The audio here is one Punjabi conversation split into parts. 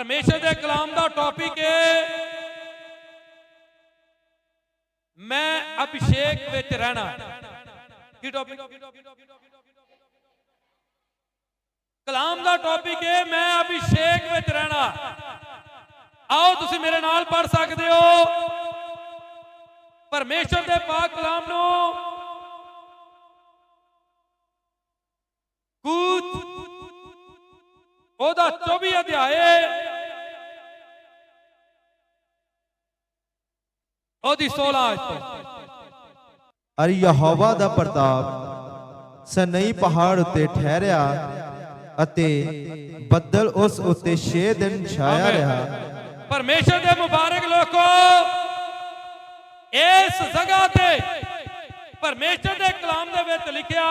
ਪਰਮੇਸ਼ਰ ਦੇ ਕਲਾਮ ਦਾ ਟੌਪਿਕ ਹੈ ਮੈਂ ਅਭਿਸ਼ੇਕ ਵਿੱਚ ਰਹਿਣਾ। ਕੀ ਟੌਪਿਕ ਕਲਾਮ ਦਾ ਟੌਪਿਕ ਹੈ ਮੈਂ ਅਭਿਸ਼ੇਕ ਵਿੱਚ ਰਹਿਣਾ। ਆਓ ਤੁਸੀਂ ਮੇਰੇ ਨਾਲ ਪੜ ਸਕਦੇ ਹੋ। ਪਰਮੇਸ਼ਰ ਦੇ ਪਾਕ ਕਲਾਮ ਨੂੰ। ਕੂਤ। ਉਹਦਾ 24 ਅਧਿਆਏ। ਉਹਦੀ 16 ਆਇਤ ਅਰ ਯਹੋਵਾ ਦਾ ਪ੍ਰਤਾਪ ਸਨਈ ਪਹਾੜ ਉੱਤੇ ਠਹਿਰਿਆ ਅਤੇ ਬੱਦਲ ਉਸ ਉੱਤੇ 6 ਦਿਨ ਛਾਇਆ। ਰਿਹਾ। ਪਰਮੇਸ਼ਰ ਦੇ ਮੁਬਾਰਕ ਲੋਕੋ ਇਸ ਜਗ੍ਹਾ ਤੇ ਪਰਮੇਸ਼ਰ ਦੇ ਕਲਾਮ ਦੇ ਵਿੱਚ ਲਿਖਿਆ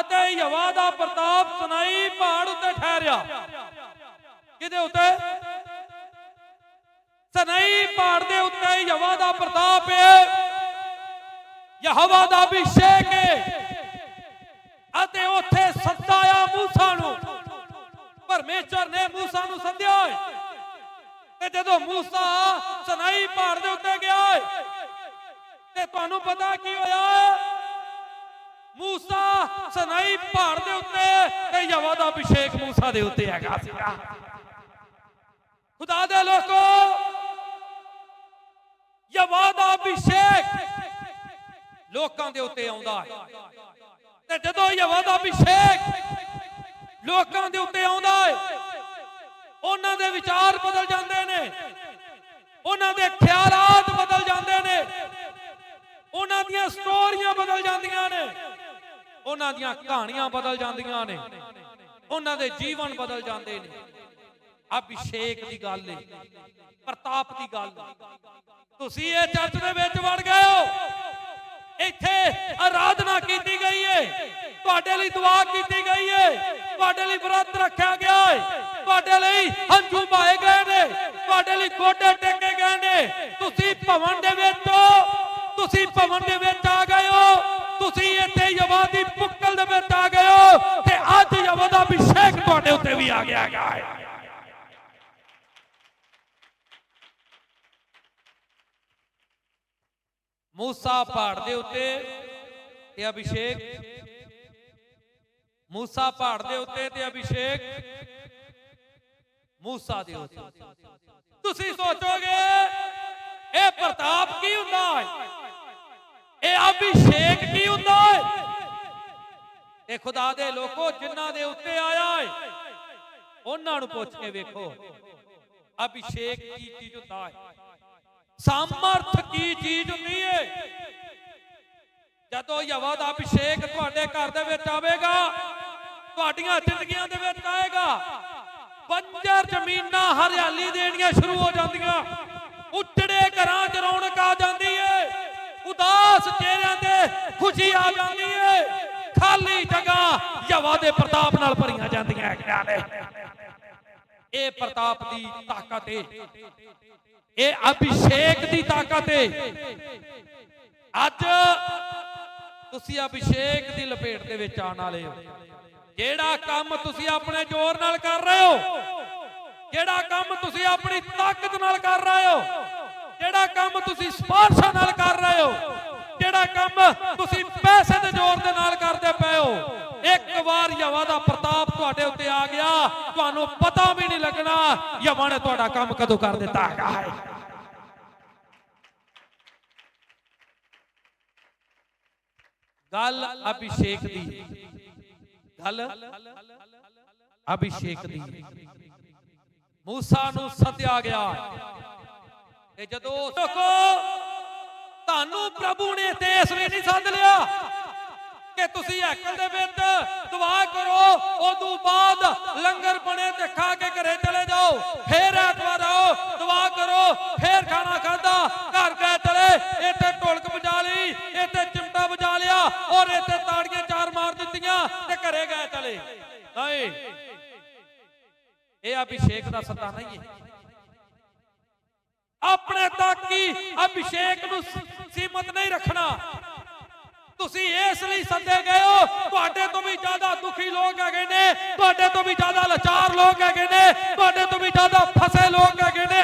ਅਤੇ ਯਵਾ ਦਾ ਪ੍ਰਤਾਪ ਸੁਨਾਈ ਪਹਾੜ ਉੱਤੇ ਠਹਿਰਿਆ। ਕਿਹਦੇ ਉੱਤੇ? ਸਨਈ ਪਹਾੜ ਦੇ ਉੱਤੇ ਯਵਾ ਦਾ ਪ੍ਰਤਾਪ ਹੈ ਯਹਵਾ ਦਾ ਅਭਿਸ਼ੇਕ ਹੈ ਅਤੇ ਉੱਥੇ ਸੱਦਾਇਆ ਮੂਸਾ ਨੂੰ। ਪਰਮੇਸ਼ਰ ਨੇ ਮੂਸਾ ਨੂੰ ਸੱਦਿਆ ਤੇ ਜਦੋਂ ਮੂਸਾ ਸਨਾਈ ਪਹਾੜ ਦੇ ਉੱਤੇ ਗਿਆ ਤੇ ਤੁਹਾਨੂੰ ਪਤਾ ਕੀ ਹੋਇਆ ਮੂਸਾ ਸਨਾਈ ਪਹਾੜ ਦੇ ਉੱਤੇ ਤੇ ਯਵਾ ਦਾ ਅਭਿਸ਼ੇਕ ਮੂਸਾ ਦੇ ਉੱਤੇ ਹੈਗਾ ਸੀਗਾ। ਖੁਦਾ ਦੇ ਲੋਕੋ ਯਵਾ ਦਾ ਅਭਿਸ਼ੇਕ ਲੋਕਾਂ ਦੇ ਉੱਤੇ ਆਉਂਦਾ ਹੈ। ਤੇ ਜਦੋਂ ਯਵਾ ਦਾ ਅਭਿਸ਼ੇਕ ਲੋਕਾਂ ਦੇ ਉੱਤੇ ਆਉਂਦਾ ਹੈ, ਉਹਨਾਂ ਦੇ ਵਿਚਾਰ ਬਦਲ ਜਾਂਦੇ ਨੇ, ਉਹਨਾਂ ਦੇ ਖਿਆਲਾਤ ਬਦਲ ਜਾਂਦੇ ਨੇ, ਉਹਨਾਂ ਦੀਆਂ ਸਟੋਰੀਆਂ ਬਦਲ ਜਾਂਦੀਆਂ ਨੇ, ਉਹਨਾਂ ਦੀਆਂ ਕਹਾਣੀਆਂ ਬਦਲ ਜਾਂਦੀਆਂ ਨੇ, ਉਹਨਾਂ ਦੇ ਜੀਵਨ ਬਦਲ ਜਾਂਦੇ ਨੇ। ਅਭਿਸ਼ੇਕ ਦੀ ਗੱਲ ਏ, ਪ੍ਰਤਾਪ ਦੀ ਗੱਲ ਤੁਸੀਂ ਇਹ ਚਰਚ ਦੇ ਵਿੱਚ ਵੜ ਗਏ ਹੋ। ਇੱਥੇ ਆਰਾਧਨਾ ਕੀਤੀ ਗਈ ਏ। ਤੁਹਾਡੇ ਲਈ ਦੁਆ ਕੀਤੀ ਗਈ ਏ। ਤੁਹਾਡੇ ਲਈ ਵਰਤ ਰੱਖਿਆ ਗਿਆ ਏ। ਤੁਹਾਡੇ ਲਈ ਹੰਝੂ ਪਾਏ ਗਏ ਨੇ। ਤੁਹਾਡੇ ਲਈ ਗੋਡੇ ਟੇਕੇ ਗਏ ਨੇ। ਤੁਸੀਂ ਭਵਨ ਦੇ ਵਿੱਚ ਤੁਸੀਂ ਭਵਨ ਦੇ ਵਿੱਚ ਆ ਗਏ ਹੋ। ਤੁਸੀਂ ਇੱਥੇ ਯਵਾ ਦੀ ਪੁੱਕਲ ਦੇ ਵਿੱਚ ਆ ਗਏ ਹੋ। ਤੇ ਅੱਜ ਯਵਾ ਦਾ ਅਭਿਸ਼ੇਕ ਤੁਹਾਡੇ ਉੱਤੇ ਵੀ ਆ ਗਿਆ ਹੈਗਾ ਮੂਸਾ ਪਹਾੜ ਦੇ ਉੱਤੇ ਤੇ ਅਭਿਸ਼ੇਕ। ਮੂਸਾ ਪਹਾੜ ਦੇ ਉੱਤੇ ਤੇ ਅਭਿਸ਼ੇਕ। ਮੂਸਾ ਦੇ ਉੱਤੇ। ਤੁਸੀਂ ਸੋਚੋਗੇ, ਇਹ ਪ੍ਰਤਾਪ ਕੀ ਹੁੰਦਾ ਹੈ? ਇਹ ਅਭਿਸ਼ੇਕ ਕੀ ਹੁੰਦਾ ਹੈ? ਇਹ ਖੁਦਾ ਦੇ ਲੋਕੋ ਜਿਨ੍ਹਾਂ ਦੇ ਉੱਤੇ ਆਇਆ ਹੈ, ਉਹਨਾਂ ਨੂੰ ਪੁੱਛ ਕੇ ਵੇਖੋ, ਅਭਿਸ਼ੇਕ ਕੀ ਚੀਜ਼ ਹੁੰਦਾ ਹੈ? ਸਮਰਥ ਕੀ ਚੀਜ਼ ਹੁੰਦੀ ਏ? ਜਦੋਂ ਯਵਾ ਦਾ ਅਭਿਸ਼ੇਕ ਤੁਹਾਡੇ ਘਰ ਦੇ ਵਿੱਚ ਆਵੇਗਾ, ਤੁਹਾਡੀਆਂ ਜ਼ਿੰਦਗੀਆਂ ਦੇ ਵਿੱਚ ਆਏਗਾ, ਬੰਜਰ ਜ਼ਮੀਨਾਂ ਹਰਿਆਲੀ ਦੇਣੀਆਂ ਸ਼ੁਰੂ ਹੋ ਜਾਂਦੀਆਂ, ਉੱਜੜੇ ਘਰਾਂ 'ਚ ਰੌਣਕ ਆ ਜਾਂਦੀ ਏ, ਉਦਾਸ ਚਿਹਰਿਆਂ ਤੇ ਖੁਸ਼ੀ ਆ ਜਾਂਦੀ ਏ, ਖਾਲੀ ਜਗ੍ਹਾ ਯਵਾ ਦੇ ਪ੍ਰਤਾਪ ਨਾਲ ਭਰੀਆਂ ਜਾਂਦੀਆਂ ਹੈਗੀਆਂ ਨੇ। ਇਹ ਪ੍ਰਤਾਪ ਦੀ ਤਾਕਤ ਏ। ਇਹ ਅਭਿਸ਼ੇਕ ਦੀ ਤਾਕਤ ਏ। ਅੱਜ ਤੁਸੀਂ ਅਭਿਸ਼ੇਕ ਦੀ ਲਪੇਟ ਦੇ ਵਿੱਚ ਆਉਣ ਵਾਲੇ ਹੋ। ਜਿਹੜਾ ਕੰਮ ਤੁਸੀਂ ਆਪਣੇ ਜ਼ੋਰ ਨਾਲ ਕਰ ਰਹੇ ਹੋ? ਜਿਹੜਾ ਕੰਮ ਤੁਸੀਂ ਆਪਣੀ ਤਾਕਤ ਨਾਲ ਕਰ ਰਹੇ ਹੋ? ਜਿਹੜਾ ਕੰਮ ਤੁਸੀਂ ਸਪਾਰਸ਼ਾਂ ਨਾਲ ਕਰ ਰਹੇ ਹੋ? ਜਿਹੜਾ ਕੰਮ ਤੁਸੀਂ ਪੈਸੇ ਦੇ ਜ਼ੋਰ ਦੇ ਨਾਲ ਕਰਦੇ ਪਏ ਹੋ? ਇੱਕ ਵਾਰ ਯਵਾ ਦਾ ਪ੍ਰਤਾਪ ਤੁਹਾਡੇ ਉੱਤੇ ਆ ਗਿਆ। ਤੁਹਾਨੂੰ ਪਤਾ ਵੀ ਨਹੀਂ ਲੱਗਣਾ ਯਵਾ ਨੇ ਤੁਹਾਡਾ ਕੰਮ ਕਦੋਂ ਕਰ ਦਿੱਤਾ ਹੈਗਾ ਹੈ। ਗੱਲ ਅਭਿਸ਼ੇਕ ਦੀ। ਗੱਲ ਅਭਿਸ਼ੇਕ ਦੀ। ਮੂਸਾ ਨੂੰ ਸੱਦਿਆ ਗਿਆ। ਤੇ ਜਦੋਂ ਦੇਖੋ ਤੁਹਾਨੂੰ ਪ੍ਰਭੂ ਨੇ ਤੇ ਇਸ ਲਈ ਨਹੀਂ ਸੱਦ ਲਿਆ। ਕਿ ਤੁਸੀਂ ਹੈਕਲ ਦੇ ਵਿੱਚ ਦੁਆ ਕਰੋ ਉਦੋਂ ਬਾਅਦ ਲੰਗਰ ਬਣੇ ਤੇ ਖਾ ਕੇ ਘਰੇ ਚਲੇ ਜਾਓ। ਫੇਰ ਐਤਵਾਰ ਆਓ, ਦੁਆ ਕਰੋ, ਫੇਰ ਖਾਣਾ ਖਾਦਾ ਘਰ ਗਏ ਚਲੇ, ਇੱਥੇ ਢੋਲਕ ਵਜਾ ਲਈ, ਇੱਥੇ ਚਿਮਟਾ ਵਜਾ ਲਿਆ, ਔਰ ਇੱਥੇ ਤਾੜੀਆਂ ਚਾਰ ਮਾਰ ਦਿੱਤੀਆਂ ਤੇ ਘਰੇ ਗਏ ਚਲੇ। ਨਹੀਂ ਇਹ ਅਭਿਸ਼ੇਕ ਦਾ ਸੱਦਾ ਨਹੀਂ ਹੈ। ਆਪਣੇ ਤੱਕ ਹੀ ਅਭਿਸ਼ੇਕ ਨੂੰ ਸੀਮਤ ਨਹੀਂ ਰੱਖਣਾ। ਤੁਸੀਂ ਇਸ ਲਈ ਸੰਦੇ ਗਏ ਹੋ, ਤੁਹਾਡੇ ਤੋਂ ਵੀ ਜ਼ਿਆਦਾ ਦੁਖੀ ਲੋਕ ਹੈਗੇ ਨੇ, ਤੁਹਾਡੇ ਤੋਂ ਵੀ ਜ਼ਿਆਦਾ ਲਾਚਾਰ ਲੋਕ ਹੈਗੇ ਨੇ, ਤੁਹਾਡੇ ਤੋਂ ਵੀ ਜ਼ਿਆਦਾ ਫਸੇ ਲੋਕ ਹੈਗੇ ਨੇ।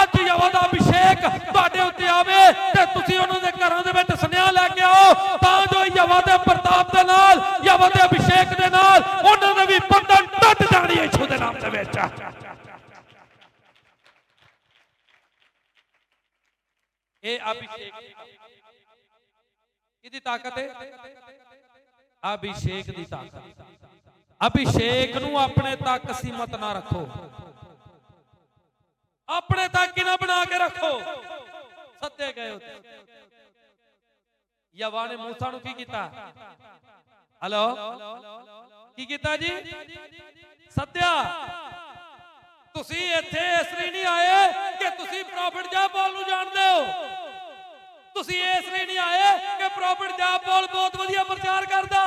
ਅੱਜ ਯਵਾ ਦਾ ਅਭਿਸ਼ੇਕ ਤੁਹਾਡੇ ਉੱਤੇ ਆਵੇ ਤੇ ਤੁਸੀਂ ਉਹਨਾਂ ਦੇ ਘਰਾਂ ਦੇ ਵਿੱਚ ਸੁਨੇਹਾ ਲੈ ਕੇ ਆਓ, ਤਾਂ ਜੋ ਯਵਾ ਦੇ ਪ੍ਰਤਾਪ ਦੇ ਨਾਲ ਯਵਾ ਦੇ ਅਭਿਸ਼ੇਕ ਦੇ ਨਾਲ ਉਹਨਾਂ ਦੇ ਵੀ ਬੰਧਨ ਟੁੱਟ ਜਾਣੀ ਹੈ ਯਿਸੂ ਨਾਮ ਦੇ ਵਿੱਚ। ਇਹ ਅਭਿਸ਼ੇਕ ਇਹਦੀ ਤਾਕਤ ਹੈ ਅਭਿਸ਼ੇਕ ਦੀ ਤਾਕਤ। ਅਭਿਸ਼ੇਕ ਨੂੰ ਆਪਣੇ ਤੱਕ ਸੀਮਤ ਨਾ ਰੱਖੋ। ਆਪਣੇ ਤੱਕ ਹੀ ਨਾ ਬਣਾ ਕੇ ਰੱਖੋ? ਸੱਦੇ ਗਏ ਉੱਤੇ ਯਵਾ ਨੇ ਮੂਸਾ ਨੂੰ ਕੀ ਕੀਤਾ? ਹਲੋ? ਕੀ ਕੀਤਾ ਜੀ? ਸੱਦਿਆ ਤੁਸੀਂ ਇੱਥੇ ਇਸ ਲਈ ਨਹੀਂ ਆਏ ਕਿ ਤੁਸੀਂ ਪ੍ਰੋਫਿਟ ਜਾਬੋਲ ਨੂੰ ਜਾਣਦੇ ਹੋ। ਤੁਸੀਂ ਇਸ ਲਈ ਨਹੀਂ ਆਏ ਕਿ ਪ੍ਰੋਫਿਟ ਜਾਬੋਲ ਬਹੁਤ ਵਧੀਆ ਪ੍ਰਚਾਰ ਕਰਦਾ।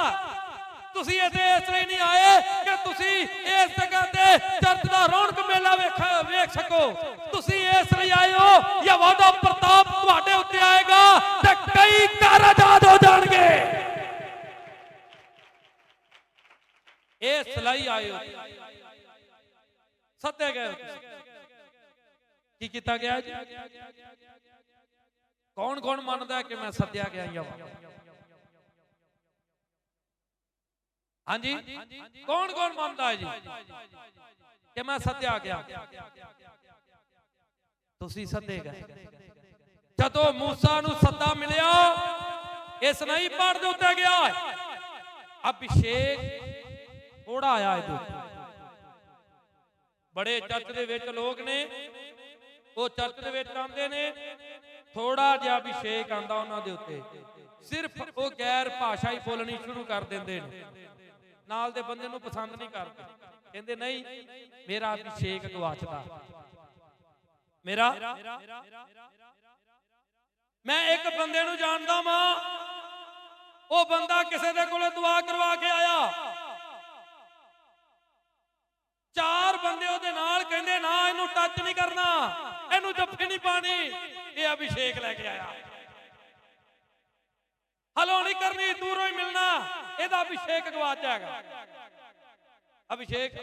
ਤੁਸੀਂ ਇੱਥੇ ਇਸ ਲਈ ਨਹੀਂ ਆਏ ਕਿ ਤੁਸੀਂ ਇਸ ਜਗ੍ਹਾ ਤੇ ਚਰਚ ਦਾ ਰੌਣਕ ਮੇਲਾ ਵੇਖ ਵੇਖ ਸਕੋ। ਤੁਸੀਂ ਇਸ ਲਈ ਆਏ ਹੋ ਯਹੋਵਾ ਦਾ ਪ੍ਰਤਾਪ ਤੁਹਾਡੇ ਉੱਤੇ ਆਏਗਾ ਤੇ ਕਈ ਘਰ ਆਜ਼ਾਦ ਹੋ ਜਾਣਗੇ। ਇਸ ਲਈ ਆਏ ਹੋ। ਸੱਦੇ ਗਏ ਕੀ ਕੀਤਾ ਗਿਆ ਜੀ? ਕੌਣ ਕੌਣ ਮੰਨਦਾ ਕਿ ਮੈਂ ਸੱਦਿਆ ਗਿਆ ਯਹੋਵਾ ਹਾਂਜੀ? ਕੌਣ ਕੌਣ ਮੰਨਦਾ ਹੈ ਜੀ ਕਿ ਮੈਂ ਸੱਦਿਆ ਗਿਆ? ਤੁਸੀਂ ਸੱਦੇ ਗਏ ਜਦੋਂ ਮੂਸਾ ਨੂੰ ਸੱਦਾ ਮਿਲਿਆ, ਇਸ ਨਹੀਂ ਪਹਾੜ ਦੇ ਉੱਤੇ ਗਿਆ। ਅਭਿਸ਼ੇਕ ਥੋੜਾ ਆਇਆ ਇਹਦੇ ਉੱਤੇ। ਬੜੇ ਚਰਚ ਦੇ ਵਿੱਚ ਲੋਕ ਨੇ। ਉਹ ਚਰਚ ਦੇ ਵਿੱਚ ਆਉਂਦੇ ਨੇ। ਥੋੜਾ ਜਿਹਾ ਅਭਿਸ਼ੇਕ ਆਂਦਾ ਉਹਨਾਂ ਦੇ ਉੱਤੇ। ਸਿਰਫ ਉਹ ਗੈਰ ਭਾਸ਼ਾ ਬੋਲਣੀ ਸ਼ੁਰੂ ਕਰ ਦਿੰਦੇ ਨੇ। ਨਾਲ ਦੇ ਬੰਦੇ ਨੂੰ ਪਸੰਦ ਨਹੀਂ ਕਰਦੇ। ਕਹਿੰਦੇ ਨਹੀਂ, ਮੇਰਾ ਅਭਿਸ਼ੇਕ ਗਵਾਚਦਾ ਮੇਰਾ ਮੈਂ ਇੱਕ ਬੰਦੇ ਨੂੰ ਜਾਣਦਾ ਮਾਂ ਉਹ ਬੰਦਾ ਕਿਸੇ ਦੇ ਕੋਲੇ ਦੁਆ ਕਰਵਾ ਕੇ ਆਇਆ। ਚਾਰ ਬੰਦੇ ਉਹਦੇ ਨਾਲ ਕਹਿੰਦੇ, ਨਾ, ਇਹਨੂੰ ਟੱਚ ਨਹੀਂ ਕਰਨਾ। ਇਹਨੂੰ ਜੱਫੀ ਨਹੀਂ ਪਾਣੀ ਇਹ ਅਭਿਸ਼ੇਕ ਲੈ ਕੇ ਆਇਆ। ਹਲੋ, ਨਹੀਂ ਕਰਨੀ, ਦੂਰੋਂ ਹੀ ਮਿਲਣਾ। ਇਹਦਾ ਅਭਿਸ਼ੇਕ ਗਵਾਚ ਜਾਏਗਾ। ਅਭਿਸ਼ੇਕ।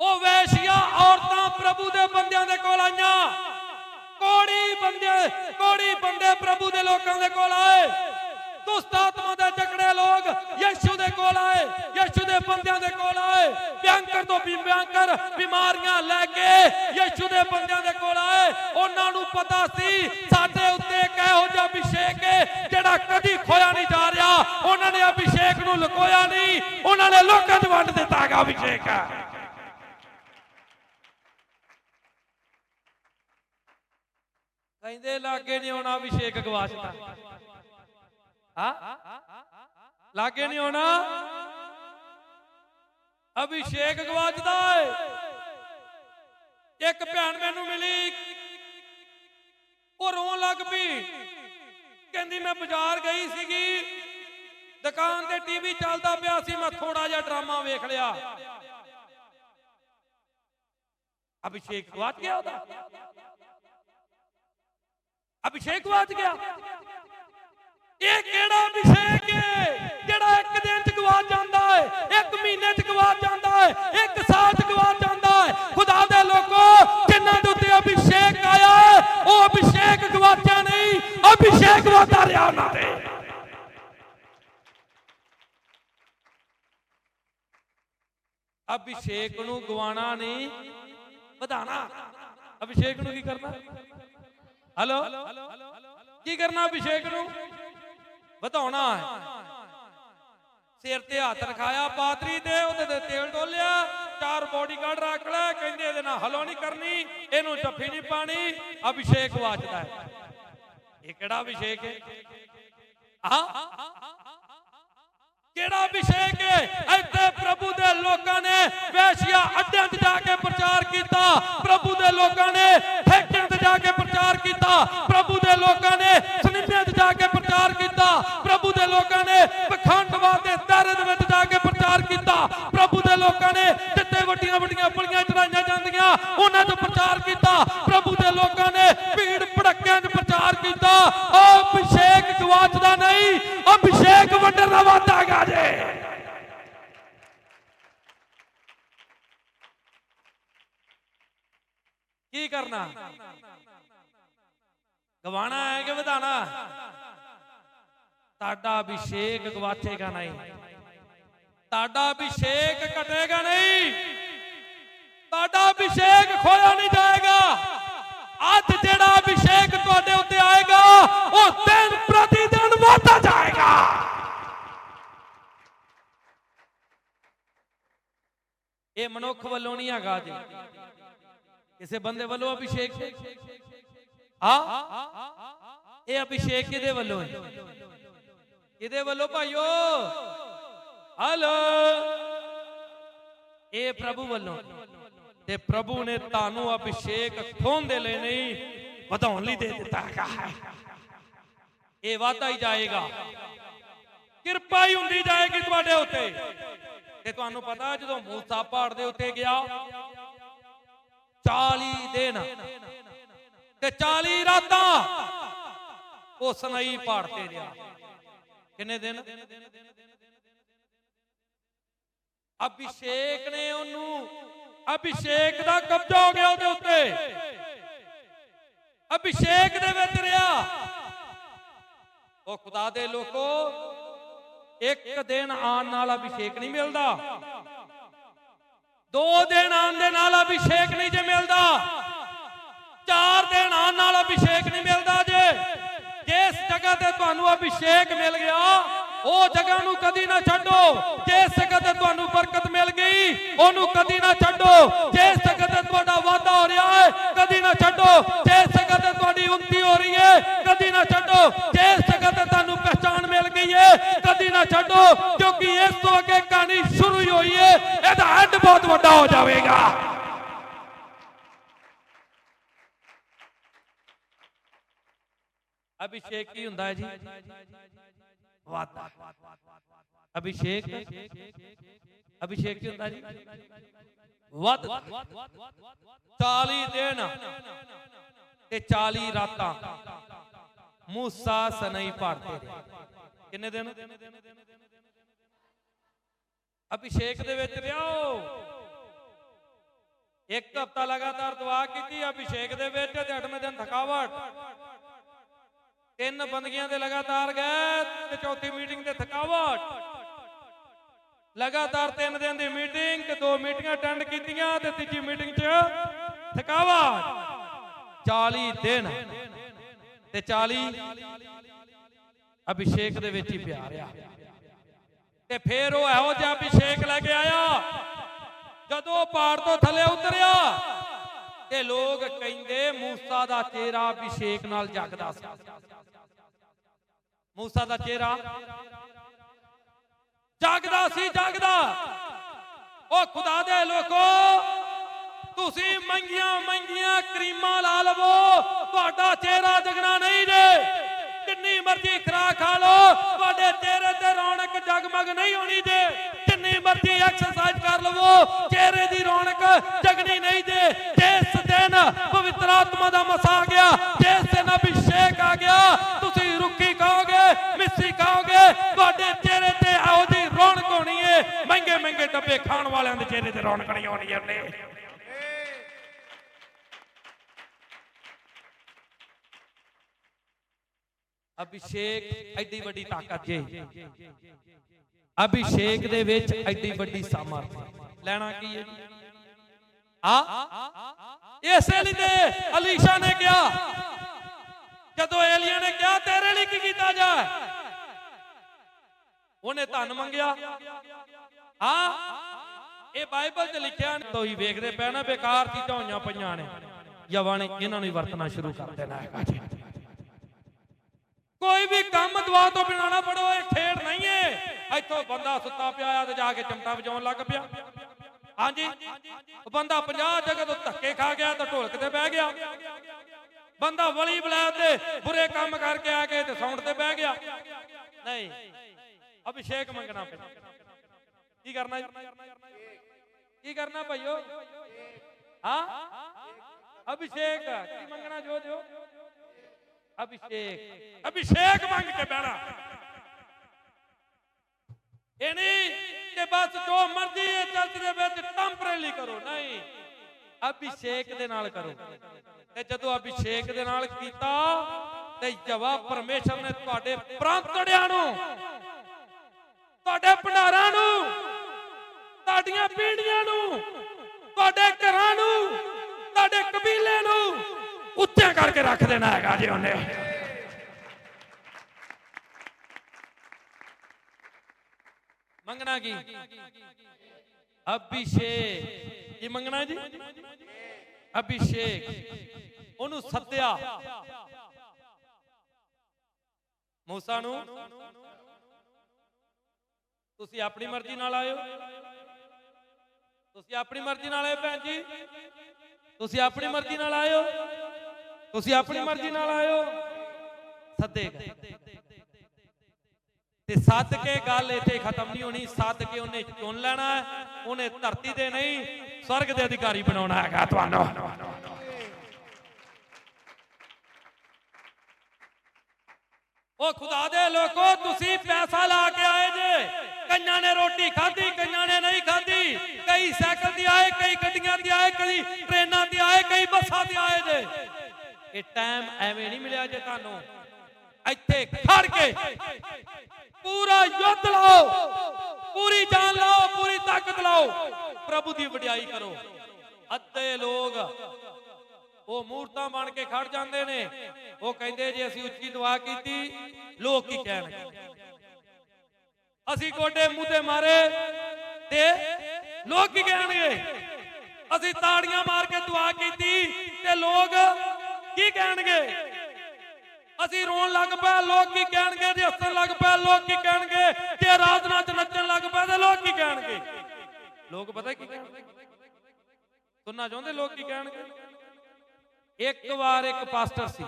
ਉਹ ਵੈਸ਼ੀਆਂ ਔਰਤਾਂ ਪ੍ਰਭੂ ਦੇ ਬੰਦਿਆਂ ਦੇ ਕੋਲ ਆਈਆਂ। ਕੋੜੀ ਬੰਦੇ ਕੋੜੀ ਬੰਦੇ ਪ੍ਰਭੂ ਦੇ ਲੋਕਾਂ ਦੇ ਕੋਲ ਆਏ। ਦੁਸਤ ਆਤਮਾ ਦੇ ਜਕੜੇ ਲੋਕ ਯਿਸੂ ਦੇ ਕੋਲ ਆਏ। ਯਿਸੂ ਦੇ ਬੰਦਿਆਂ ਦੇ ਕੋਲ ਆਏ। ਭਿਆੰਕਰ ਤੋਂ ਵੀ ਭਿਆੰਕਰ ਬਿਮਾਰੀਆਂ ਲੈ ਕੇ ਯਿਸੂ ਦੇ ਬੰਦਿਆਂ ਦੇ ਕੋਲ ਆਏ। ਉਹਨਾਂ ਨੂੰ ਪਤਾ ਸੀ, ਸਾਡੇ ਉੱਤੇ ਇੱਕ ਇਹੋ ਜਿਹਾ ਅਭਿਸ਼ੇਕ ਹੈ, ਜਿਹੜਾ ਕਦੀ ਖੋਇਆ ਨਹੀਂ ਜਾ ਰਿਹਾ। ਉਹਨਾਂ ਨੇ ਅਭਿਸ਼ੇਕ ਨੂੰ ਲੁਕੋਇਆ ਨਹੀਂ। ਉਹਨਾਂ ਨੇ ਲੋਕਾਂ 'ਚ ਵੰਡ ਦਿੱਤਾ ਹੈਗਾ ਅਭਿਸ਼ੇਕ। ਹੈ ਕਹਿੰਦੇ ਲਾਗੇ ਨਹੀਂ ਆਉਣਾ ਅਭਿਸ਼ੇਕ ਗਵਾਚਦਾ ਹਾਂ? ਲਾਗੇ ਨਹੀਂ ਆਉਣਾ? ਅਭਿਸ਼ੇਕ ਗਵਾਚਦਾ ਏ। ਇੱਕ ਭੈਣ ਮੈਨੂੰ ਮਿਲੀ। ਉਹ ਰੋਣ ਲੱਗ ਪਈ। ਕਹਿੰਦੀ, ਮੈਂ ਬਾਜ਼ਾਰ ਗਈ ਸੀਗੀ। ਦੁਕਾਨ ਤੇ ਟੀਵੀ ਚੱਲਦਾ ਪਿਆ ਸੀ। ਮੈਂ ਥੋੜਾ ਜਿਹਾ ਡਰਾਮਾ ਵੇਖ ਲਿਆ। ਅਭਿਸ਼ੇਕ ਗਵਾਚ ਗਿਆ ਉਹਦਾ। ਅਭਿਸ਼ੇਕ ਗਵਾਚ ਗਿਆ। ਇਹ ਕਿਹੜਾ ਅਭਿਸ਼ੇਕ ਹੈ ਜਿਹੜਾ ਇੱਕ ਦਿਨ ਚ ਗਵਾਚ ਜਾਂਦਾ ਹੈ ਇੱਕ ਮਹੀਨੇ ਚ ਜਾਂਦਾ ਹੈ, ਇੱਕ ਸਾਲ ਚ ਜਾਂਦਾ ਹੈ। ਖੁਦਾ ਦੇ ਲੋਕੋ, ਜਿਨ੍ਹਾਂ ਦੇ ਉੱਤੇ ਅਭਿਸ਼ੇਕ ਆਇਆ ਉਹ ਅਭਿਸ਼ੇਕ ਗਵਾਚਿਆ ਨਹੀਂ, ਅਭਿਸ਼ੇਕ ਵਾਦਾ ਰਿਹਾ ਉਹਨਾਂ ਦੇ ਅਭਿਸ਼ੇਕ ਨੂੰ ਗਵਾਣਾ ਨਹੀਂ, ਵਧਾਣਾ। ਅਭਿਸ਼ੇਕ ਨੂੰ ਕੀ ਕਰਨਾ? ਹਲੋ ਕੀ ਕਰਨਾ ਅਭਿਸ਼ੇਕ ਨੂੰ? ਵਧਾਉਣਾ ਹੈ। ਸਿਰ ਤੇ ਹੱਥ ਰਖਾਇਆ ਪਾਤਰੀ ਤੇ ਉਹਦੇ ਤੇ ਤੇਲ ਡੋਲਿਆ, ਚਾਰ ਬੋਡੀਗਾਰਡ ਰੱਖ ਲੈ ਕਹਿੰਦੇ ਇਹਦੇ ਨਾਲ ਹਲੋ ਨਹੀਂ ਕਰਨੀ, ਇਹਨੂੰ ਜੱਫੀ ਨਹੀਂ ਪਾਣੀ, ਅਭਿਸ਼ੇਕ ਵਾਜਦਾ ਹੈ। ਇਹ ਕਿਹੜਾ ਅਭਿਸ਼ੇਕ ਹੈ? ਹਾਂ? ਕਿਹੜਾ ਅਭਿਸ਼ੇਕ ਹੈ? ਇੱਥੇ ਪ੍ਰਭੂ ਦੇ ਲੋਕਾਂ ਨੇ ਵੈਸ਼ੀਆ ਅੱਡਿਆਂ 'ਚ ਜਾ ਕੇ ਪ੍ਰਚਾਰ ਕੀਤਾ। ਪ੍ਰਭੂ ਦੇ ਲੋਕਾਂ ਨੇ ਠੇਕਿਆਂ 'ਤੇ ਜਾ ਕੇ ਪ੍ਰਚਾਰ ਕੀਤਾ। ਪ੍ਰਭੂ ਦੇ ਲੋਕਾਂ ਨੇ ਵੱਡੀਆਂ ਵੱਡੀਆਂ ਬਲੀਆਂ ਚੜਾਈਆਂ ਜਾਂਦੀਆਂ। ਉਹਨਾਂ 'ਚ ਪ੍ਰਚਾਰ ਕੀਤਾ। ਪ੍ਰਭੂ ਦੇ ਲੋਕਾਂ ਨੇ ਭੀੜ ਭੜੱਕਿਆਂ 'ਚ ਪ੍ਰਚਾਰ ਕੀਤਾ। ਅਭਿਸ਼ੇਕ ਗਵਾਚਦਾ ਨਹੀਂ। ਅਭਿਸ਼ੇਕ ਵੰਡਣ ਦਾ ਵਾਅਦਾ ਹੈਗਾ ਜੇ। ਕੀ ਕਰਨਾ? ਗਵਾਣਾ ਹੈ ਕਿ ਵਧਾਣਾ? ਤੁਹਾਡਾ ਅਭਿਸ਼ੇਕ ਗਵਾਚੇਗਾ ਨਹੀਂ। ਤੁਹਾਡਾ ਅਭਿਸ਼ੇਕ ਘਟੇਗਾ ਨਹੀਂ। ਤੁਹਾਡਾ ਅਭਿਸ਼ੇਕ ਖੋਇਆ ਨਹੀਂ ਜਾਏਗਾ। ਅੱਜ ਜਿਹੜਾ ਅਭਿਸ਼ੇਕ ਤੁਹਾਡੇ ਉੱਤੇ ਆਏਗਾ, ਉਹ ਦਿਨ ਪ੍ਰਤੀ ਦਿਨ ਵਧਦਾ ਜਾਏਗਾ। ਇਹ ਮਨੁੱਖ ਵੱਲੋਂ ਨਹੀਂ ਹੈਗਾ ਜੀ। ਕਿਸੇ ਬੰਦੇ ਵੱਲੋਂ ਅਭਿਸ਼ੇਕ? ਆ ਇਹ ਅਭਿਸ਼ੇਕ ਕਿਹਦੇ ਵੱਲੋਂ ਹੈ? ਕਿਹਦੇ ਵੱਲੋਂ ਭਾਈਓ? ਹਲੋ ਇਹ ਪ੍ਰਭੂ ਵੱਲੋਂ। ਤੇ ਪ੍ਰਭੂ ਨੇ ਤੁਹਾਨੂੰ ਅਭਿਸ਼ੇਕ ਖੋਣ ਲਈ ਨਹੀਂ, ਵਧਾਉਣ ਲਈ ਦੇ ਦਿੱਤਾ ਹੈਗਾ ਇਹ ਵਾਧਾ ਹੀ ਜਾਏਗਾ। ਕਿਰਪਾ ਹੀ ਹੁੰਦੀ ਜਾਏਗੀ ਤੁਹਾਡੇ ਉੱਤੇ। ਤੇ ਤੁਹਾਨੂੰ ਪਤਾ ਜਦੋਂ ਮੂਸਾ ਪਹਾੜ ਦੇ ਉੱਤੇ ਗਿਆ 40 ਦਿਨ ਤੇ 40 ਰਾਤਾਂ ਉਹ ਸਨਈ ਪਹਾੜ ਤੇ ਰਿਹਾ। ਕਿੰਨੇ ਦਿਨ? ਅਭਿਸ਼ੇਕ ਨੇ ਉਹਨੂੰ ਅਭਿਸ਼ੇਕ ਦਾ ਕਬਜ਼ਾ ਹੋ ਗਿਆ ਉਹਦੇ ਉੱਤੇ। ਅਭਿਸ਼ੇਕ ਦੇ ਵਿੱਚ ਰਿਹਾ। ਉਹ ਖੁਦਾ ਦੇ ਲੋਕੋ, ਇੱਕ ਦਿਨ ਆਉਣ ਨਾਲ ਅਭਿਸ਼ੇਕ ਨਹੀਂ ਮਿਲਦਾ। ਦੋ ਦਿਨ ਆਉਣ ਦੇ ਨਾਲ ਅਭਿਸ਼ੇਕ ਨਹੀਂ ਜੇ ਮਿਲਦਾ। ਚਾਰ ਦਿਨ ਆਉਣ ਨਾਲ ਅਭਿਸ਼ੇਕ ਨਹੀਂ ਮਿਲਦਾ ਜੇ। ਜਿਸ ਜਗ੍ਹਾ ਤੇ ਤੁਹਾਨੂੰ ਅਭਿਸ਼ੇਕ ਮਿਲ ਗਿਆ ਉਹ ਜਗ੍ਹਾ ਨੂੰ ਕਦੀ ਨਾ ਛੱਡੋ, ਜਿਸ ਜਗ੍ਹਾ ਤੁਹਾਨੂੰ ਬਰਕਤ ਮਿਲ ਗਈ, ਉਹਨੂੰ ਕਦੀ ਨਾ ਛੱਡੋ, ਜਿਸ ਜਗ੍ਹਾ ਤੇ ਤੁਹਾਡਾ ਵਾਧਾ ਹੋ ਰਿਹਾ ਹੈ, ਕਦੀ ਨਾ ਛੱਡੋ, ਜਿਸ ਜਗ੍ਹਾ ਤੁਹਾਡੀ ਉન્નਤੀ ਹੋ ਰਹੀ ਹੈ, ਕਦੀ ਨਾ ਛੱਡੋ, ਜਿਸ ਜਗ੍ਹਾ ਤੁਹਾਨੂੰ ਪਛਾਣ ਮਿਲ ਗਈ ਹੈ, ਕਦੀ ਨਾ ਛੱਡੋ, ਕਿਉਂਕਿ ਇਸ ਤੋਂ ਅੱਗੇ ਕਹਾਣੀ ਸ਼ੁਰੂ ਹੀ ਹੋਈ ਹੈ, ਇਹਦਾ ਐਂਡ ਬਹੁਤ ਵੱਡਾ ਹੋ ਜਾਵੇਗਾ। ਅਭਿਸ਼ੇਕ ਕੀ ਹੁੰਦਾ ਹੈ ਜੀ? ਵਾਦਾ ਅਭਿਸ਼ੇਕ। ਅਭਿਸ਼ੇਕ ਕੀ ਹੁੰਦਾ ਜੀ? ਵਦ 40 ਦਿਨ ਤੇ 40 ਰਾਤਾਂ। ਮੂਸਾ ਸਨਈ ਪੜਦੇ ਰਹੇ ਕਿੰਨੇ ਦਿਨ? ਅਭਿਸ਼ੇਕ ਦੇ ਵਿੱਚ ਰਿਹਾ ਇੱਕ ਹਫਤਾ ਲਗਾਤਾਰ ਦੁਆ ਕੀਤੀ ਅਭਿਸ਼ੇਕ ਦੇ ਵਿੱਚ ਤੇ 8ਵੇਂ ਦਿਨ ਥਕਾਵਟ। ਤਿੰਨ ਬੰਦਗੀਆਂ ਦੇ ਲਗਾਤਾਰ ਗਏ ਤੇ ਚੌਥੀ ਮੀਟਿੰਗ ਤੇ ਥਕਾਵਟ। ਲਗਾਤਾਰ ਤਿੰਨ ਦਿਨ ਦੀ ਮੀਟਿੰਗ ਤੇ ਦੋ ਮੀਟਿੰਗਾਂ ਅਟੈਂਡ ਕੀਤੀਆਂ ਤੇ ਤੀਜੀ ਮੀਟਿੰਗ 'ਚ ਥਕਾਵਟ। 40 ਦਿਨ ਤੇ 40 ਅਭਿਸ਼ੇਕ ਦੇ ਵਿੱਚ ਹੀ ਪਿਆ ਰਿਹਾ। ਤੇ ਫੇਰ ਉਹ ਇਹੋ ਜਿਹਾ ਅਭਿਸ਼ੇਕ ਲੈ ਕੇ ਆਇਆ, ਜਦੋਂ ਪਹਾੜ ਤੋਂ ਥੱਲੇ ਉਤਰਿਆ ਤੇ ਲੋਕ ਕਹਿੰਦੇ ਮੂਸਾ ਦਾ ਚਿਹਰਾ ਅਭਿਸ਼ੇਕ ਨਾਲ ਜਗਦਾ ਸੀ। ਮੂਸਾ ਦਾ ਚਿਹਰਾ। ਜਾਗਦਾ ਸੀ, ਜਾਗਦਾ। ਉਹ ਖੁਦਾ ਦੇ ਲੋਕੋ, ਤੁਸੀਂ ਮੰਗੀਆਂ ਮੰਗੀਆਂ ਕਰੀਮਾਂ ਲਾ ਲਵੋ। ਤੁਹਾਡਾ ਚਿਹਰਾ ਜਗਣਾ ਨਹੀਂ ਜੇ। ਜਿੰਨੀ ਮਰਜ਼ੀ ਖਰਾ ਖਾ ਲਓ, ਤੁਹਾਡੇ ਚਿਹਰੇ ਤੇ ਰੌਣਕ ਜਗਮਗ ਨਹੀਂ ਹੋਣੀ ਜੇ। ਜਿੰਨੀ ਮਰਜ਼ੀ ਐਕਸਰਸਾਈਜ਼ ਕਰ ਲਵੋ, ਚਿਹਰੇ ਦੀ ਰੌਣਕ ਜਗਣੀ ਨਹੀਂ ਜੇ। ਜਿਸ ਦਿਨ ਪਵਿੱਤਰ ਆਤਮਾ ਦਾ ਮਸਾ ਆ ਗਿਆ, ਜਿਸ ਦਿਨ ਅਭਿਸ਼ੇਕ ਆ ਗਿਆ ਵਾਲਿਆਂ ਦੇ ਚਿਹਰੇ ਤੇ ਰੌਣਕ ਨਹੀਂ ਹੋਣੀ ਉਹਨੇ ਅਭਿਸ਼ੇਕ ਐਡੀ ਵੱਡੀ ਤਾਕਤ ਜੇ। ਅਭਿਸ਼ੇਕ ਦੇ ਵਿੱਚ ਐਡੀ ਵੱਡੀ ਸਮਰਥ। ਲੈਣਾ ਕੀ ਹੈ? ਆ? ਇਸੇ ਲਈ ਤੇ ਅਲੀਸ਼ਾ ਨੇ ਕਿਹਾ, ਜਦੋਂ ਏਲੀਆ ਨੇ ਕਿਹਾ, ਤੇਰੇ ਲਈ ਕੀ ਕੀਤਾ ਜਾਏ? ਉਹਨੇ ਧਨ ਮੰਗਿਆ। ਹਾਂ ਇਹ ਬਾਈਬਲ 'ਚ ਲਿਖਿਆ ਤੋਈ ਵੇਖਦੇ ਪਏ ਨਾ, ਬੇਕਾਰ ਚੀਜ਼ਾਂ ਹੋਈਆਂ ਪਈਆਂ ਨੇ। ਯਵਾ ਨੇ ਇਹਨਾਂ ਨੂੰ ਵਰਤਣਾ ਸ਼ੁਰੂ ਕਰ ਦੇਣਾ ਹੈਗਾ ਜੀ ਕੋਈ ਵੀ ਕੰਮ ਦੁਆ ਤੋਂ ਬਿਨਾਂ ਪੜੋ ਇਹ ਖੇਡ ਨਹੀਂ ਏ ਇੱਥੋਂ ਬੰਦਾ ਸੁੱਤਾ ਪਿਆ ਆ ਤੇ ਜਾ ਕੇ ਚਮਟਾ ਵਜਾਉਣ ਲੱਗ ਪਿਆ। ਹਾਂਜੀ, ਉਹ ਬੰਦਾ 50 ਜਗ੍ਹਾ ਤੋਂ ਧੱਕੇ ਖਾ ਗਿਆ ਤਾਂ ਢੋਲਕ ਤੇ ਬਹਿ ਗਿਆ। ਬੰਦਾ ਵਲੀ ਬਲੈਦ ਤੇ ਬੁਰੇ ਕੰਮ ਕਰਕੇ ਆ ਕੇ ਤੇ ਸੌਂਡ ਤੇ ਬਹਿ ਗਿਆ। ਨਹੀਂ, ਅਭਿਸ਼ੇਕ ਮੰਗਣਾ ਪੈਣਾ ਕੀ ਕਰਨਾ ਕੀ ਕਰਨਾ ਭਾਈਓ? ਹਾਂ? ਅਭਿਸ਼ੇਕ, ਕੀ ਮੰਗਣਾ ਜੋ ਜੋ? ਅਭਿਸ਼ੇਕ। ਅਭਿਸ਼ੇਕ ਮੰਗ ਕੇ ਬਹਿਣਾ। ਇਹ ਨਹੀਂ ਕਿ ਬਸ ਜੋ ਮਰਜ਼ੀ ਹੈ ਚਰਚ ਦੇ ਵਿੱਚ ਟੈਂਪਰੇਰੀ ਕਰੋ, ਨਹੀਂ। ਅਭਿਸ਼ੇਕ ਦੇ ਨਾਲ ਕਰੋ। ਤੇ ਜਦੋਂ ਅਭਿਸ਼ੇਕ ਦੇ ਨਾਲ ਕੀਤਾ, ਤੇ ਜਵਾ ਪਰਮੇਸ਼ਰ ਨੇ ਤੁਹਾਡੇ ਪ੍ਰਾਂਤੜਿਆਂ ਨੂੰ, ਤੁਹਾਡੇ ਭੰਡਾਰਾਂ ਨੂੰ ਤੁਹਾਡੀਆਂ ਪੀੜ੍ਹੀਆਂ ਨੂੰ, ਤੁਹਾਡੇ ਘਰਾਂ ਨੂੰ, ਤੁਹਾਡੇ ਕਬੀਲੇ ਨੂੰ ਉੱਚਾ ਕਰਕੇ ਰੱਖ ਦੇਣਾ ਹੈਗਾ ਜੀ ਉਹਨੇ। ਮੰਗਣਾ ਕੀ? ਅਭਿਸ਼ੇਕ। ਕੀ ਮੰਗਣਾ ਜੀ? ਅਭਿਸ਼ੇਕ। ਉਹਨੂੰ ਸੱਦਿਆ। ਮੂਸਾ ਨੂੰ, ਤੁਸੀਂ ਆਪਣੀ ਮਰਜ਼ੀ ਨਾਲ ਆਇਓ। ਤੁਸੀਂ ਆਪਣੀ ਮਰਜ਼ੀ ਨਾਲ ਆਏ ਭੈਣ ਜੀ। ਤੁਸੀਂ ਆਪਣੀ ਮਰਜ਼ੀ ਨਾਲ ਆਇਓ। ਤੁਸੀਂ ਆਪਣੀ ਮਰਜ਼ੀ ਨਾਲ ਆਇਓ। ਸੱਦੇਗਾ। ਤੇ ਸੱਦ ਕੇ ਗੱਲ ਇੱਥੇ ਖਤਮ ਨਹੀਂ ਹੋਣੀ। ਸੱਦ ਕੇ ਉਹਨੇ ਚੁਣ ਲੈਣਾ ਉਹਨੇ ਧਰਤੀ ਦੇ ਨਹੀਂ, ਸਵਰਗ ਦੇ ਅਧਿਕਾਰੀ ਬਣਾਉਣਾ ਹੈਗਾ ਤੁਹਾਨੂੰ। ਉਹ ਖੁਦਾ ਦੇ ਲੋਕੋ, ਤੁਸੀਂ ਪੈਸਾ ਲਾ ਕੇ ਆਏ ਜੇ। ਕਈਆਂ ਨੇ ਰੋਟੀ ਖਾਧੀ ਕਈਆਂ ਨੇ ਨਹੀਂ ਕਈ ਸਾਈਕਲ ਤੇ ਆਏ, ਕਈ ਗੱਡੀਆਂ ਤੇ ਆਏ, ਕਈ ਟ੍ਰੇਨਾਂ ਤੇ ਆਏ, ਕਈ ਬੱਸਾਂ ਤੇ ਆਏ ਜੇ। ਇਹ ਟਾਈਮ ਐਵੇਂ ਨਹੀਂ ਮਿਲਿਆ ਜੇ ਤੁਹਾਨੂੰ। ਇੱਥੇ ਖੜ ਕੇ ਪੂਰਾ ਯੁੱਧ ਲਾਓ, ਪੂਰੀ ਜਾਨ ਲਾਓ, ਪੂਰੀ ਤਾਕਤ ਲਾਓ। ਪ੍ਰਭੂ ਦੀ ਵਡਿਆਈ ਕਰੋ। ਅੱਧੇ ਲੋਕ ਉਹ ਮੂਰਤਾਂ ਬਣ ਕੇ ਖੜ ਜਾਂਦੇ ਨੇ। ਉਹ ਕਹਿੰਦੇ ਜੇ ਅਸੀਂ ਉੱਚੀ ਦੁਆ ਕੀਤੀ, ਲੋਕ ਕੀ ਕਹਿਣਗੇ? ਅਸੀਂ ਗੋਡੇ ਮੂੰਹ ਤੇ ਮਾਰੇ ਤੇ ਲੋਕ ਕੀ ਕਹਿਣਗੇ? ਅਸੀਂ ਤਾੜੀਆਂ ਮਾਰ ਕੇ ਦੁਆ ਕੀਤੀ ਤੇ ਲੋਕ ਕੀ ਕਹਿਣਗੇ? ਅਸੀਂ ਰੋਣ ਲੱਗ ਪਏ, ਲੋਕ ਕੀ ਕਹਿਣਗੇ? ਜੇ ਹੱਸਣ ਲੱਗ ਪਏ, ਲੋਕ ਕੀ ਕਹਿਣਗੇ? ਜੇ ਆਰਾਧਨਾ ਚ ਨੱਚਣ ਲੱਗ ਪਏ ਤੇ ਲੋਕ ਕੀ ਕਹਿਣਗੇ? ਲੋਕ ਪਤਾ ਕੀ ਕਹਿਣਗੇ? ਸੁਣਨਾ ਚਾਹੁੰਦੇ ਲੋਕ ਕੀ ਕਹਿਣਗੇ? ਇੱਕ ਵਾਰ ਇੱਕ ਪਾਸਟਰ ਸੀ।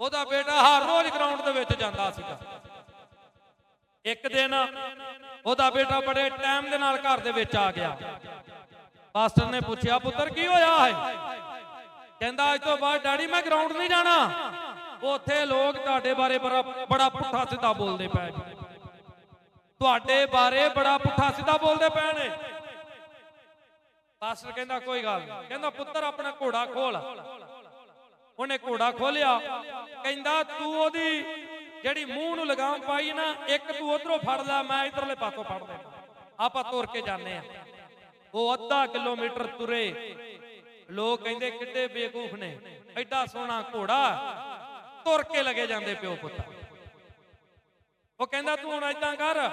ਉਹਦਾ ਬੇਟਾ ਹਰ ਰੋਜ਼ ਗਰਾਊਂਡ ਦੇ ਵਿੱਚ ਜਾਂਦਾ ਸੀਗਾ। ਇੱਕ ਦਿਨ ਉਹਦਾ ਬੇਟਾ ਬੜੇ ਟਾਈਮ ਦੇ ਨਾਲ ਘਰ ਦੇ ਵਿੱਚ ਆ ਗਿਆ। ਪਾਸਟਰ ਨੇ ਪੁੱਛਿਆ, ਪੁੱਤਰ, ਕੀ ਹੋਇਆ ਹੈ? ਕਹਿੰਦਾ, ਅੱਜ ਤੋਂ ਬਾਅਦ ਡੈਡੀ, ਮੈਂ ਗਰਾਊਂਡ ਨਹੀਂ ਜਾਣਾ। ਉੱਥੇ ਲੋਕ ਤੁਹਾਡੇ ਬਾਰੇ ਬੜਾ ਪੁੱਠਾ ਸਿੱਧਾ ਬੋਲਦੇ ਪਏ ਨੇ। ਤੁਹਾਡੇ ਬਾਰੇ ਬੜਾ ਪੁੱਠਾ ਸਿੱਧਾ ਬੋਲਦੇ ਪਏ ਨੇ। ਪਾਸਟਰ ਕਹਿੰਦਾ, ਕੋਈ ਗੱਲ ਨਹੀਂ। ਕਹਿੰਦਾ, ਪੁੱਤਰ, ਆਪਣਾ ਘੋੜਾ ਖੋਲ। ਉਹਨੇ ਘੋੜਾ ਖੋਲਿਆ। ਕਹਿੰਦਾ, ਤੂੰ ਉਹਦੀ ਜਿਹੜੀ ਮੂੰਹ ਨੂੰ ਲਗਾਮ ਪਾਈ ਨਾ, ਇੱਕ ਤੂੰ ਉਧਰੋਂ ਫੜ ਲੈ, ਮੈਂ ਇਧਰਲੇ ਪਾਸੋਂ ਫੜ ਲੈ ਆਪਾਂ ਤੁਰ ਕੇ ਜਾਂਦੇ ਆ ਉਹ ਅੱਧਾ ਕਿਲੋਮੀਟਰ ਤੁਰੇ। ਲੋਕ ਕਹਿੰਦੇ, ਕਿੱਡੇ ਬੇਕੂਫ ਨੇ। ਐਡਾ ਸੋਹਣਾ ਘੋੜਾ। ਤੁਰ ਕੇ ਲਗੇ ਜਾਂਦੇ ਪਿਓ ਪੁੱਤ। ਉਹ ਕਹਿੰਦਾ, ਤੂੰ ਹੁਣ ਏਦਾਂ ਕਰ।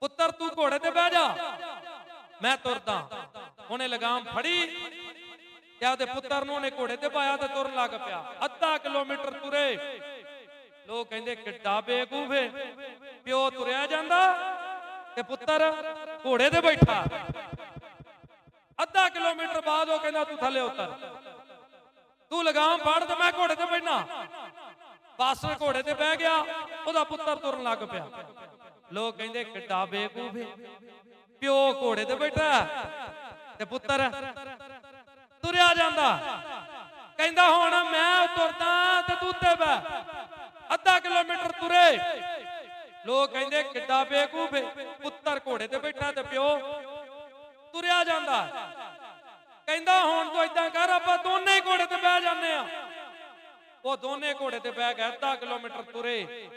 ਪੁੱਤਰ, ਤੂੰ ਘੋੜੇ ਤੇ ਬਹਿ ਜਾ। ਮੈਂ ਤੁਰਦਾ। ਉਹਨੇ ਲਗਾਮ ਫੜੀ। ਤੇ ਆਪਦੇ ਪੁੱਤਰ ਨੂੰ ਉਹਨੇ ਘੋੜੇ ਤੇ ਪਾਇਆ ਤੇ ਤੁਰਨ ਲੱਗ ਪਿਆ। ਅੱਧਾ ਕਿਲੋਮੀਟਰ ਤੁਰੇ। ਲੋਕ ਕਹਿੰਦੇ ਕਿੱਡਾ ਬੇਵਕੂਫ ਏ। ਪਿਓ ਤੁਰਿਆ ਜਾਂਦਾ ਤੇ ਪੁੱਤਰ ਘੋੜੇ ਤੇ ਬੈਠਾ। ਅੱਧਾ ਕਿਲੋਮੀਟਰ ਬਾਅਦ ਉਹ ਕਹਿੰਦਾ, ਤੂੰ ਥੱਲੇ ਉਤਰ। ਤੂੰ ਲਗਾਮ ਫੜ ਤੇ ਮੈਂ ਘੋੜੇ ਤੇ ਬੈਠਣਾ ਬਸ ਘੋੜੇ ਤੇ ਬਹਿ ਗਿਆ, ਉਹਦਾ ਪੁੱਤਰ ਤੁਰਨ ਲੱਗ ਪਿਆ। ਲੋਕ ਕਹਿੰਦੇ ਕਿੱਡਾ ਬੇਵਕੂਫ ਏ। ਪਿਓ ਘੋੜੇ ਤੇ ਬੈਠਾ ਤੇ ਪੁੱਤਰ ਤੁਰਿਆ ਜਾਂਦਾ। ਕਹਿੰਦਾ, ਹੁਣ ਮੈਂ ਤੁਰਦਾ ਤੇ ਤੂੰ ਤੇ ਬਹਿ। ਅੱਧਾ ਕਿਲੋਮੀਟਰ ਤੁਰੇ। ਲੋਕ ਕਹਿੰਦੇ, ਕਿੱਡਾ ਬੇਵਕੂਫ ਪੁੱਤਰ ਘੋੜੇ ਤੇ ਬੈਠਾ ਤੇ ਪਿਓ ਤੁਰਿਆ ਜਾਂਦਾ। ਕਹਿੰਦਾ, ਹੁਣ ਤੂੰ ਇਦਾਂ ਕਰ, ਆਪਾਂ ਦੋਨੇ ਹੀ ਘੋੜੇ ਤੇ ਬਹਿ ਜਾਂਦੇ ਆ। ਉਹ ਦੋਨੇ ਘੋੜੇ ਤੇ ਬਹਿ ਗਏ ਅੱਧਾ ਕਿਲੋਮੀਟਰ ਤੁਰੇ।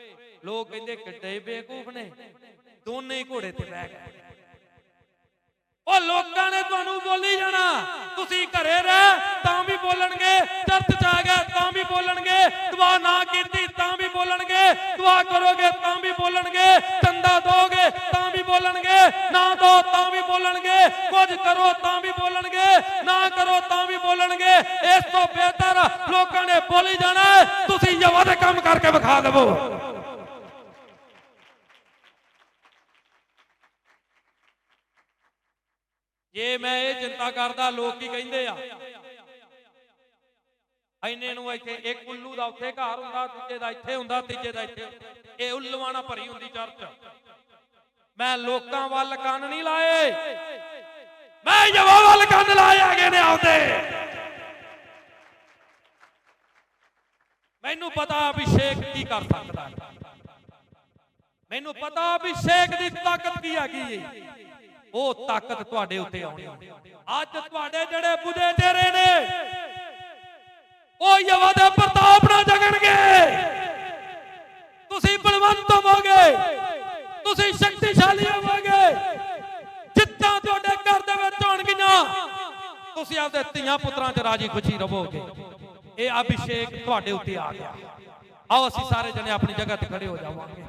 ਲੋਕ ਕਹਿੰਦੇ, ਕਿੱਡੇ ਬੇਵਕੂਫ ਨੇ। ਦੋਨੇ ਹੀ ਘੋੜੇ ਤੇ ਬਹਿ ਗਏ। ਉਹ ਲੋਕਾਂ ਨੇ ਤੁਹਾਨੂੰ ਬੋਲੀ ਜਾਣਾ। ਤੁਸੀਂ ਘਰੇ ਰਹਿ, ਤਾਂ ਵੀ ਬੋਲਣਗੇ, ਚਰਚ ਚ ਆ ਗਏ ਤਾਂ ਵੀ ਬੋਲਣਗੇ। ਦੁਆ ਨਾ ਕੀਤੀ ਤਾਂ ਵੀ ਬੋਲਣਗੇ, ਦੁਆ ਕਰੋਗੇ ਤਾਂ ਵੀ ਬੋਲਣਗੇ ਚੰਦਾ ਦੋਗੇ ਤਾਂ ਵੀ ਬੋਲਣਗੇ, ਨਾ ਦੋ ਤਾਂ ਵੀ ਬੋਲਣਗੇ, ਕੁਝ ਕਰੋ ਤਾਂ ਵੀ ਬੋਲਣਗੇ, ਨਾ ਕਰੋ ਤਾਂ ਵੀ ਬੋਲਣਗੇ। ਇਸ ਤੋਂ ਬਿਹਤਰ ਲੋਕਾਂ ਨੇ ਬੋਲੀ ਜਾਣਾ, ਤੁਸੀਂ ਯਵਾ ਦੇ ਕੰਮ ਕਰਕੇ ਵਿਖਾ ਦੇਵੋ। ਜੇ ਮੈਂ ਇਹ ਚਿੰਤਾ ਕਰਦਾ, ਲੋਕ ਕੀ ਕਹਿੰਦੇ ਆ? ਐਨੇ ਨੂੰ ਇੱਥੇ ਇੱਕ ਉੱਲੂ ਦਾ ਉੱਥੇ ਘਰ ਹੁੰਦਾ, ਦੂਜੇ ਦਾ ਇੱਥੇ ਹੁੰਦਾ, ਤੀਜੇ ਦਾ ਇੱਥੇ ਇਹ ਉੱਲੂਆਂ ਭਰੀ ਹੁੰਦੀ ਚਰਚ। ਮੈਂ ਲੋਕਾਂ ਵੱਲ ਕੰਨ ਨਹੀਂ ਲਾਏ। ਮੈਂ ਜਵਾ ਵੱਲ ਕੰਨ ਲਾਏ ਹੈਗੇ ਨੇ ਆਉਂਦੇ ਮੈਨੂੰ ਪਤਾ ਅਭਿਸ਼ੇਕ ਕੀ ਕਰ ਸਕਦਾ। ਮੈਨੂੰ ਪਤਾ ਅਭਿਸ਼ੇਕ ਦੀ ਤਾਕਤ ਕੀ ਹੈਗੀ। ਏ ਉਹ ਤਾਕਤ ਤੁਹਾਡੇ ਉੱਤੇ ਆਉਣੀ। ਅੱਜ ਤੁਹਾਡੇ ਜਿਹੜੇ ਬੁੱਧੇ ਚਿਹਰੇ ਨੇ ਉਹ ਯਵਾ ਦੇ ਪ੍ਰਤਾਪ ਨਾਲ ਜਗਣਗੇ। ਤੁਸੀਂ ਬਲਵੰਤ ਹੋਵੋਗੇ। ਤੁਸੀਂ ਸ਼ਕਤੀਸ਼ਾਲੀ ਹੋਵੋਗੇ। ਜਿੱਤਾਂ ਤੁਹਾਡੇ ਘਰ ਦੇ ਵਿੱਚ ਹੋਣਗੀਆਂ ਤੁਸੀਂ ਆਪਦੇ ਧੀਆਂ ਪੁੱਤਰਾਂ 'ਚ ਰਾਜੀ ਖੁਸ਼ੀ ਰਹੋਗੇ ਇਹ ਅਭਿਸ਼ੇਕ ਤੁਹਾਡੇ ਉੱਤੇ ਆ ਗਿਆ। ਆਓ ਅਸੀਂ ਸਾਰੇ ਜਣੇ ਆਪਣੀ ਜਗ੍ਹਾ ਤੇ ਖੜੇ ਹੋ ਜਾਵਾਂਗੇ।